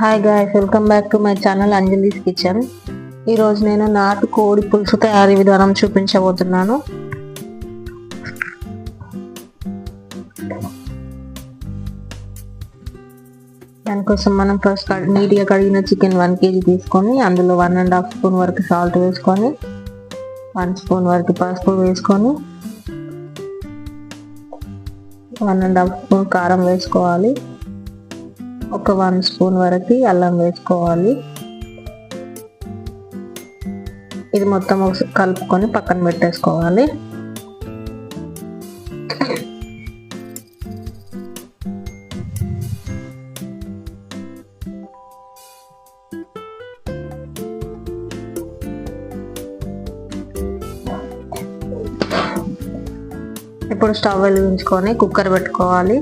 Hi guys welcome back to my channel Anjali's kitchen ఈరోజు నేను నాటు కోడి పులుసు తయారీ విధానం చూపించబోతున్నాను. దానికోసం మనం ఫస్ట్ నీట్గా కడిగిన చికెన్ వన్ కేజీ తీసుకొని అందులో వన్ అండ్ హాఫ్ స్పూన్ వరకు సాల్ట్ వేసుకొని వన్ స్పూన్ వరకు పసుపు వేసుకొని వన్ అండ్ హాఫ్ స్పూన్ కారం వేసుకోవాలి. ఒక వన్ స్పూన్ వరకు అల్లం వేసుకోవాలి. ఇది మొత్తం కలుపుకొని పక్కన పెట్టేసుకోవాలి. ఇప్పుడు స్టవ్ వెలిగించుకొని కుక్కర్ పెట్టుకోవాలి.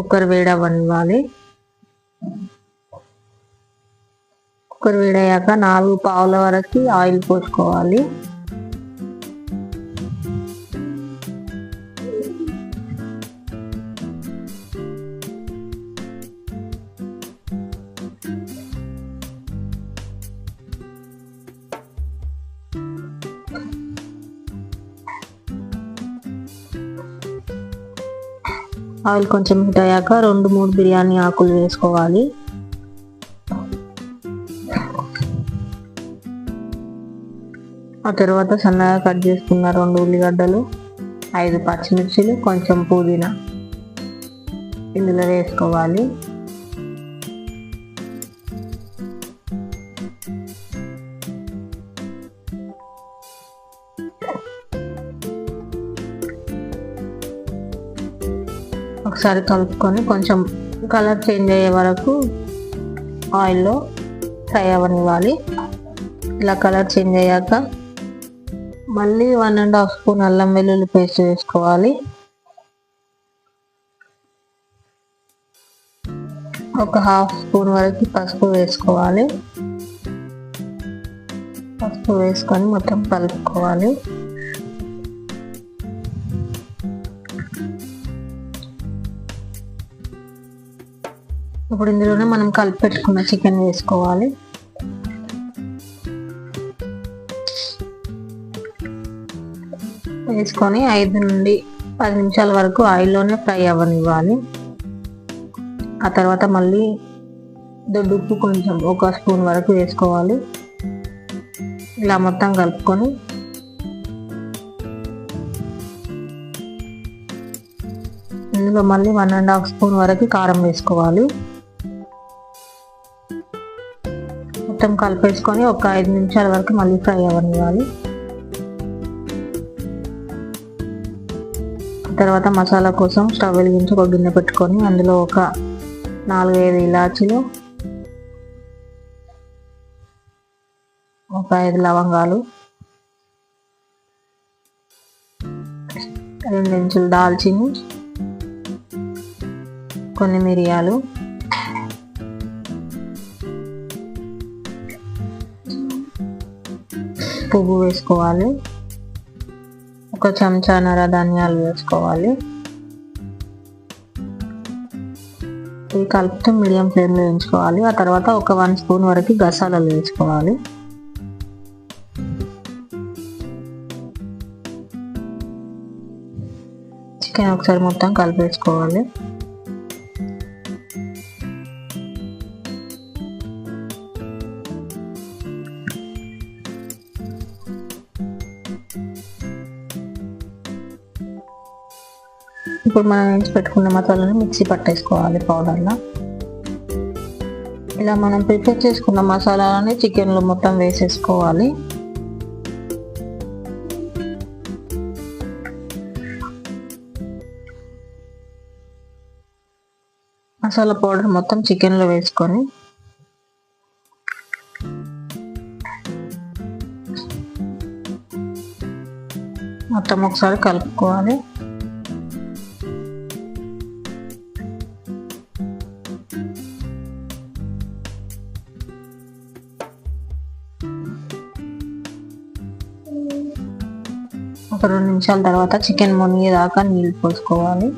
కుక్కర్ వేడవనివ్వాలి కుక్కర్ వేడయ్యాక నాలుగు పావుల వరకు ఆయిల్ పోసుకోవాలి. ఆయిల్ కొంచెం హీట్ అయ్యాక రెండు మూడు బిర్యానీ ఆకులు వేసుకోవాలి. ఆ తర్వాత సన్నగా కట్ చేసుకున్న రెండు ఉల్లిగడ్డలు ఐదు పచ్చిమిర్చిలు కొంచెం పుదీనా. ఇందులో వేసుకోవాలి. ఒకసారి కలుపుకొని కొంచెం కలర్ చేంజ్ అయ్యే వరకు ఆయిల్లో ఫ్రై అవ్వనివ్వాలి. ఇలా కలర్ చేంజ్ అయ్యాక మళ్ళీ వన్ అండ్ హాఫ్ స్పూన్ అల్లం వెల్లుల్లి పేస్ట్ వేసుకోవాలి. ఒక హాఫ్ స్పూన్ వరకు పసుపు వేసుకోవాలి. పసుపు వేసుకొని మొత్తం కలుపుకోవాలి. ఇప్పుడు ఇందులోనే మనం కలిపి పెట్టుకున్న చికెన్ వేసుకోవాలి. వేసుకొని ఐదు నుండి పది నిమిషాల వరకు ఆయిల్లోనే ఫ్రై అవ్వనివ్వాలి. ఆ తర్వాత మళ్ళీ దొడ్డుప్పు కొంచెం ఒక స్పూన్ వరకు వేసుకోవాలి. ఇలా మొత్తం కలుపుకొని ఇందులో మళ్ళీ వన్ అండ్ హాఫ్ స్పూన్ వరకు కారం వేసుకోవాలి. మొత్తం కలిపేసుకొని ఒక ఐదు నిమిషాల వరకు మళ్ళీ ఫ్రై అవ్వనివ్వాలి. తర్వాత మసాలా కోసం స్టవ్ వెలిగించి ఒక గిన్నె పెట్టుకొని అందులో ఒక నాలుగైదు ఇలాచీలు ఒక ఐదు లవంగాలు రెండు ఇంచులు దాల్చిని కొన్ని మిరియాలు పువ్వు వేసుకోవాలి. ఒక చెంచా నర ధనియాలు వేసుకోవాలి. ఇవి కలుపుతూ మీడియం ఫ్లేమ్లో వేయించుకోవాలి. ఆ తర్వాత ఒక వన్ స్పూన్ వరకు గసాలు వేసుకోవాలి. చికెన్ ఒకసారి మొత్తం కలిపేసుకోవాలి. ఇప్పుడు మనం నుంచి పెట్టుకున్న మసాలాని మిక్సీ పట్టేసుకోవాలి పౌడర్లో. ఇలా మనం ప్రిపేర్ చేసుకున్న మసాలాలని చికెన్లో మొత్తం వేసేసుకోవాలి. మసాలా పౌడర్ మొత్తం చికెన్లో వేసుకొని మొత్తం ఒకసారి కలుపుకోవాలి. ఒక రెండు నిమిషాల తర్వాత చికెన్ మునిగేదాకా నీళ్ళు పోసుకోవాలి.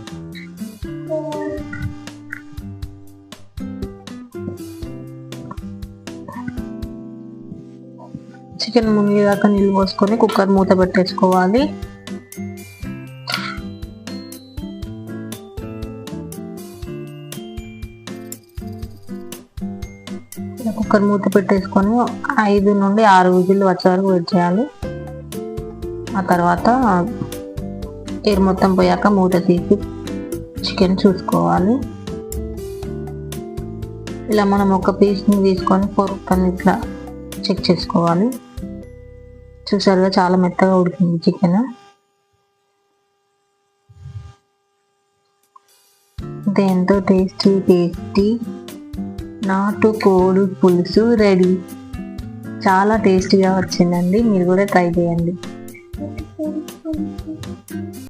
చికెన్ మునిగేదాకా నీళ్ళు పోసుకొని కుక్కర్ మూత పెట్టేసుకోవాలి. కుక్కర్ మూత పెట్టేసుకొని ఐదు నుండి ఆరు విజిల్ వచ్చే వరకు వెయిట్ చేయాలి. ఆ తర్వాత ఎయిర్ మొత్తం పోయాక మూత తీసి చికెన్ చూసుకోవాలి. ఇలా మనం ఒక పీస్ని తీసుకొని ఫోర్క్ ఇట్లా చెక్ చేసుకోవాలి. చూసారుగా చాలా మెత్తగా ఉడికింది చికెన్. ఎంతో టేస్టీ టేస్టీ నాటు కోడి పులుసు రెడీ. చాలా టేస్టీగా వచ్చిందండి. మీరు కూడా ట్రై చేయండి. うん。